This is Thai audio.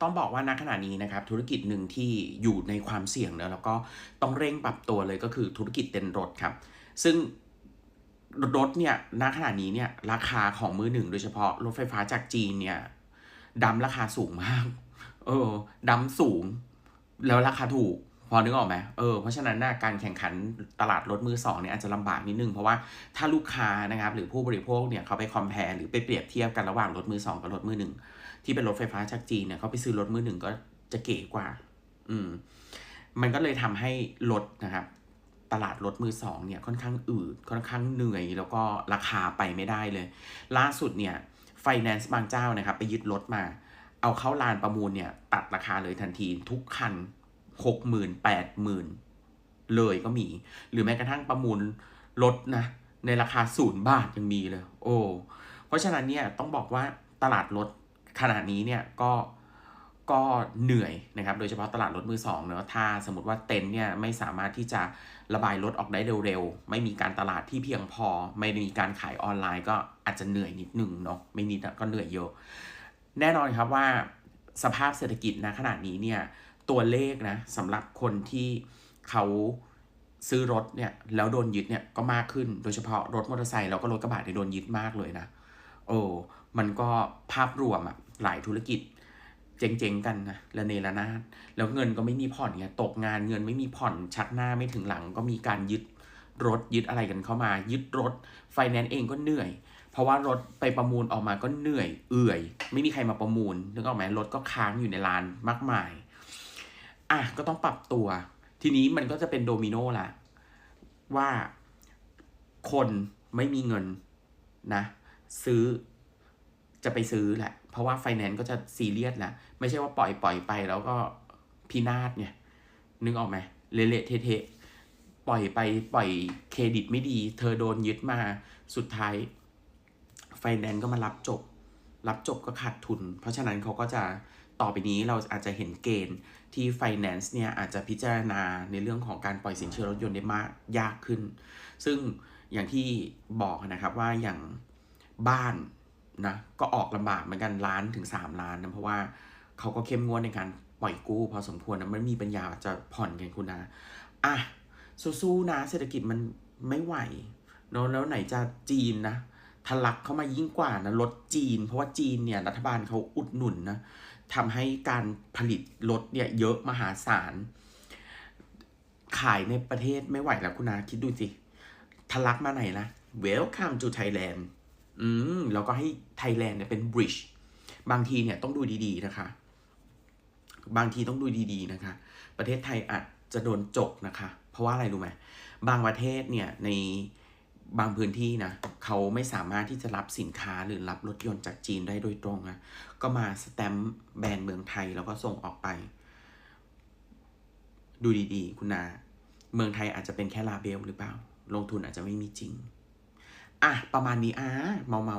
ต้องบอกว่าณขณะนี้นะครับธุรกิจหนึ่งที่อยู่ในความเสี่ยงเนอะแล้วก็ต้องเร่งปรับตัวเลยก็คือธุรกิจเต้นรถครับ ซึ่งรถเนี่ยณขณะนี้เนี่ยราคาของมือหนึ่งโดยเฉพาะรถไฟฟ้าจากจีนเนี่ยดำราคาสูงมาก เออดำสูง แล้วราคาถูก พอนึกออกไหมเออ เพราะฉะนั้นนะการแข่งขันตลาดรถมือสองเนี่ยอาจจะลำบากนิดนึง เพราะว่าถ้าลูกค้านะครับหรือผู้บริโภคเนี่ยเขาไปคอมเพลหรือไปเปรียบเทียบกันระหว่างรถมือสองกับรถมือหนึ่งที่เป็นรถไฟฟ้าจากจีนเนี่ยเขาไปซื้อรถมือหนึ่งก็จะเก๋กว่า อืม มันก็เลยทำให้รถนะครับ ตลาดรถมือสองเนี่ยค่อนข้างอืดค่อนข้างเหนื่อย แล้วก็ราคาไปไม่ได้เลย ล่าสุดเนี่ยไฟแนนซ์บางเจ้านะครับ ไปยึดรถมา เอาเข้าลานประมูลเนี่ย ตัดราคาเลยทันทีทุกคัน หกหมื่นแปดหมื่นเลยก็มี หรือแม้กระทั่งประมูลรถนะ ในราคาศูนย์บาทยังมีเลย โอ้เพราะฉะนั้นเนี่ยต้องบอกว่าตลาดรถขนาดนี้เนี่ยก็ก็เหนื่อยนะครับ โดยเฉพาะตลาดรถมือสองเนอะถ้าสมมติว่าเต็นเนี่ยไม่สามารถที่จะระบายรถออกได้เร็วๆ ไม่มีการตลาดที่เพียงพอ ไม่มีการขายออนไลน์ ก็อาจจะเหนื่อยนิดนึงเนาะไม่นิดก็เหนื่อยเยอะ แน่นอนครับว่าสภาพเศรษฐกิจนะขนาดนี้เนี่ย ตัวเลขนะสำหรับคนที่เขาซื้อรถเนี่ยแล้วโดนยึดเนี่ยก็มากขึ้นโดยเฉพาะรถมอเตอร์ไซค์แล้วก็รถกระบะเนี่ยโดนยึดมากเลยนะโอ้มันก็ภาพรวมอะหลายธุรกิจเจ๊งๆกันนะและเนระนาดแล้วเงินก็ไม่มีผ่อนเนี่ยตกงานเงินไม่มีผ่อนชักหน้าไม่ถึงหลัง ก็มีการยึดรถยึดอะไรกันเข้ามา ยึดรถไฟแนนซ์เองก็เหนื่อย เพราะว่ารถไปประมูลออกมาก็เหนื่อย เอื่อย ไม่มีใครมาประมูลนึกออกไหมรถก็ค้างอยู่ในลานมากมาย อะก็ต้องปรับตัว ทีนี้มันก็จะเป็นโดมิโนละว่าคนไม่มีเงินนะ ซื้อจะไปซื้อแหละ เพราะว่าไฟแนนซ์ก็จะซีเรียสแหละ ไม่ใช่ว่าปล่อยปล่อยไปแล้วก็พินาศเนี่ย นึกออกไหมเละเทะปล่อยไปปล่อยเครดิตไม่ดี เธอโดนยึดมาสุดท้าย ไฟแนนซ์ก็มารับจบ รับจบก็ขาดทุน เพราะฉะนั้นเขาก็จะ ต่อไปนี้เราอาจจะเห็นเกณฑ์ที่ไฟแนนซ์เนี่ยอาจจะพิจารณาในเรื่องของการปล่อยสินเชื่อรถยนต์ได้มากยากขึ้น ซึ่งอย่างที่บอกนะครับว่าอย่างบ้านนะก็ออกลำบากเหมือนกันล้านถึง 3 ล้านนะเพราะว่าเขาก็เข้มงวดในการปล่อยกู้พอสมควรนะไม่มีปัญญาจะผ่อนกันคุณนะอะสู้ๆนะเศรษฐกิจมันไม่ไหวเนอะแล้วไหนจะจีนนะ ทะลักเข้ามายิ่งกว่านะรถจีน เพราะว่าจีนเนี่ยรัฐบาลเขาอุดหนุนนะทำให้การผลิตรถเนี่ยเยอะมหาศาล ขายในประเทศไม่ไหวแล้วคุณนาคิดดูสิทะลักมาไหนนะ Welcome to Thailand อืมแล้วก็ให้ไทยแลนด์เนี่ยเป็น bridge บางทีเนี่ยต้องดูดีๆนะคะ บางทีต้องดูดีๆนะคะ ประเทศไทยอาจจะโดนจกนะคะ เพราะว่าอะไรรู้ไหมบางประเทศเนี่ยใน บางพื้นที่นะเขาไม่สามารถที่จะรับสินค้าหรือรับรถยนต์จากจีนได้โดยตรงนะก็มาสแตมป์แบรนด์เมืองไทยแล้วก็ส่งออกไป ดูดีๆ คุณนา เมืองไทยอาจจะเป็นแค่ลาเบลหรือเปล่า ลงทุนอาจจะไม่มีจริง อะ ประมาณนี้อะเมาเมา